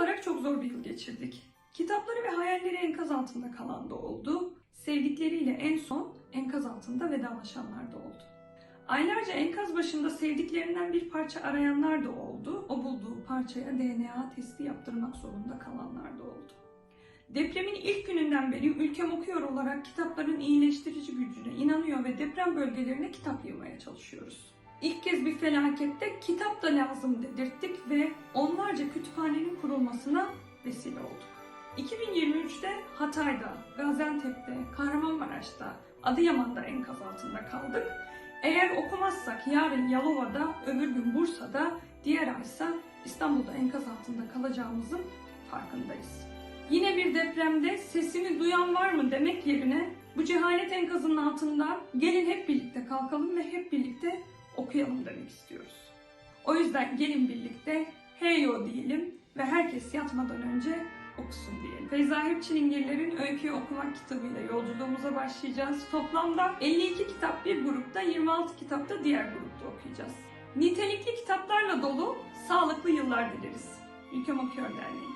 olarak çok zor bir yıl geçirdik. Kitapları ve hayalleri enkaz altında kalan da oldu. Sevdikleriyle en son enkaz altında vedalaşanlar da oldu. Aylarca enkaz başında sevdiklerinden bir parça arayanlar da oldu. O bulduğu parçaya DNA testi yaptırmak zorunda kalanlar da oldu. Depremin ilk gününden beri ülkem okuyor olarak kitapların iyileştirici gücüne inanıyor ve deprem bölgelerine kitap yığmaya çalışıyoruz. Kez bir felakette kitap da lazım dedirttik ve onlarca kütüphanenin kurulmasına vesile olduk. 2023'te Hatay'da, Gaziantep'te, Kahramanmaraş'ta, Adıyaman'da enkaz altında kaldık. Eğer okumazsak yarın Yalova'da, öbür gün Bursa'da, diğer aysa İstanbul'da enkaz altında kalacağımızın farkındayız. Yine bir depremde sesimi duyan var mı demek yerine bu cehalet enkazının altından gelin hep birlikte kalkalım ve hep birlikte okuyalım demek istiyoruz. O yüzden gelin birlikte heyo diyelim ve herkes yatmadan önce okusun diyelim. Feyza Hepçilingirler'in Öyküyü Okumak kitabıyla yolculuğumuza başlayacağız. Toplamda 52 kitap bir grupta, 26 kitap da diğer grupta okuyacağız. Nitelikli kitaplarla dolu, sağlıklı yıllar dileriz. Ülkem Okuyor Derneği.